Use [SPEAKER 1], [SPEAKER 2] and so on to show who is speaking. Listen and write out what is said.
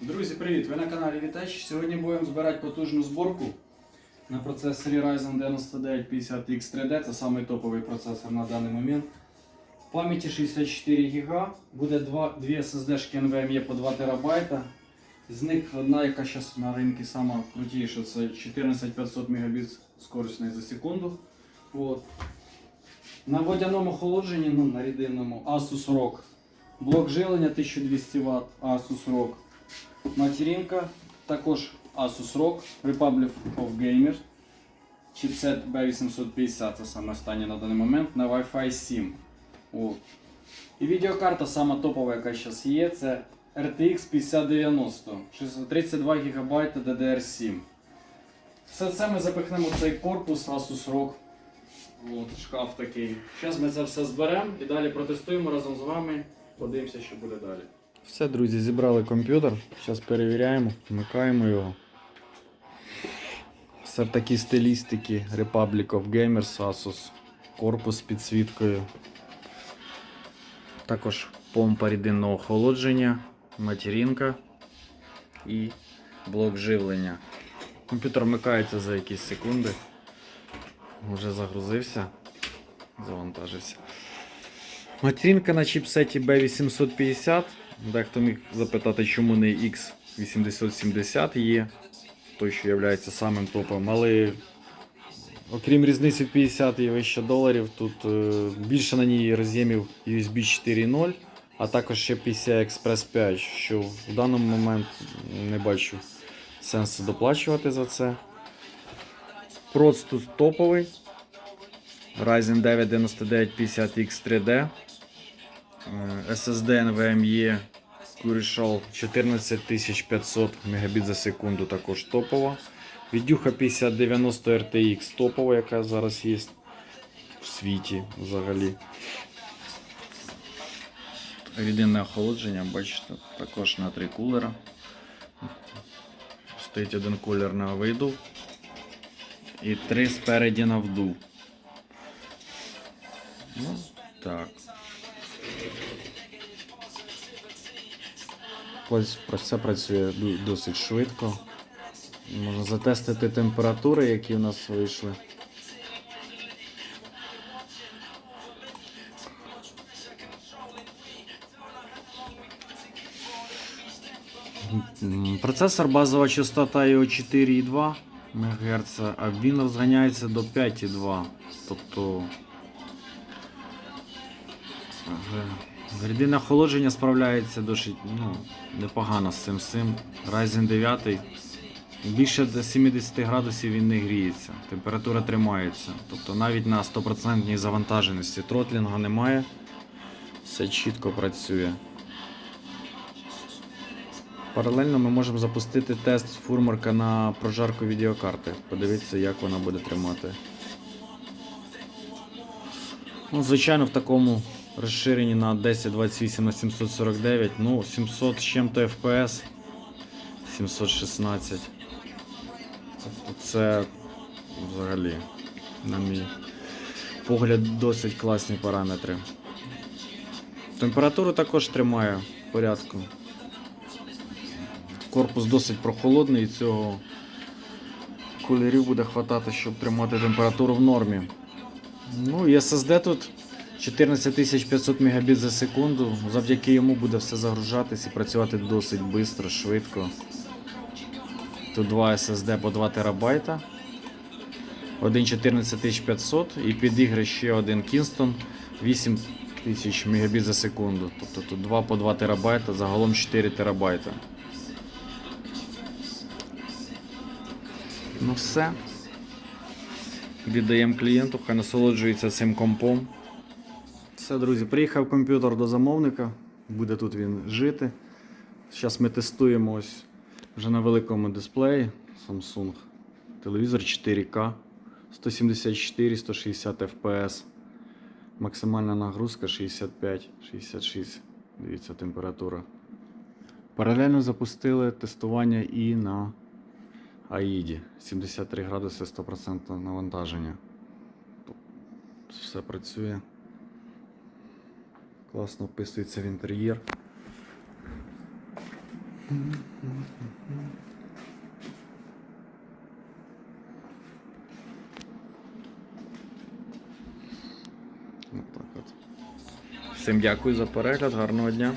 [SPEAKER 1] Друзі, привіт! Ви на каналі Вітач. Сьогодні будемо збирати потужну зборку на процесорі Ryzen 9950X 3D. Це самий топовий процесор на даний момент. Пам'яті 64 ГБ. Буде два, дві SSD NVMe по 2 ТБ. З них одна, яка зараз на ринку сама крутіша, це 14500 Мбіт скоростної за секунду. От. На водяному охолодженні, ну, на рідинному Asus ROG. Блок живлення 1200 Вт, Asus ROG. Материнка, також Asus ROG, Republic of Gamers, чипсет B850, це саме останнє на даний момент, на Wi-Fi 7. О. І відеокарта сама топова, яка зараз є, це RTX 5090, 32 ГБ DDR7. Все це ми запихнемо в цей корпус Asus ROG. От, шкаф такий. Зараз ми це все зберемо і далі протестуємо разом з вами. Подивимося, що буде далі. Все, друзі, зібрали комп'ютер. Зараз перевіряємо, вмикаємо його. Все в такій стилістиці Republic of Gamers Asus. Корпус з підсвіткою. Також помпа рідинного охолодження, материнка і блок живлення. Комп'ютер вмикається за якісь секунди. Вже загрузився, завантажився. Материнка на чіпсеті B850. Дехто міг запитати, чому не X870 є. Той, що є самим топом. Але окрім різниці в 50 і вище доларів, тут е, більше на ній роз'ємів USB 4.0, а також ще PCI Express 5, що в даний момент не бачу сенсу доплачувати за це. Проц тут топовий. Ryzen 9 9950X 3D. Е, SSD NVMe Curical 14500 Мбіт за секунду також топова. Відюха 5090 RTX топова, яка зараз є в світі взагалі. Рідинне охолодження, бачите, також на три кулера. Стоїть один кулер на видув і три спереді на вдув. Ну, так. Все працює досить швидко. Можна затестити температури, які у нас вийшли. Процесор базова частота його 4,2 МГц, а він розганяється до 5,2. Тобто Ага. Охолодження справляється досить ну, непогано з цим всім. Ryzen 9 більше до 70 градусів він не гріється, температура тримається. Тобто навіть на 100% завантаженості тротлінга немає. Все чітко працює. Паралельно ми можемо запустити тест фурмарка на прожарку відеокарти. Подивитися, як вона буде тримати. Ну, звичайно, в такому розширенні на 1028 на 749, ну, 700 з чим-то FPS, 716. Тобто це взагалі, на мій погляд, досить класні параметри. Температуру також тримає в порядку. Корпус досить прохолодний і цього кулерів буде хватати, щоб тримати температуру в нормі. Ну і SSD тут 14500 Мбіт за секунду. Завдяки йому буде все загружатись і працювати досить швидко, швидко. Тут два SSD по 2 ТБ. Один 14500 і під ігри ще один Kingston 8000 Мбіт за секунду. Тобто тут 2 по 2 ТБ, загалом 4 ТБ. Ну все. Віддаємо клієнту, хай насолоджується цим компом. Все, друзі, приїхав комп'ютер до замовника, буде тут він жити. Зараз ми тестуємо ось вже на великому дисплеї Samsung. Телевізор 4К, 174-160 FPS. Максимальна нагрузка 65-66. Дивіться, температура. Паралельно запустили тестування і на Аїді 73 градуси 100% навантаження. Все працює. Класно вписується в інтер'єр. Всім дякую за перегляд, гарного дня.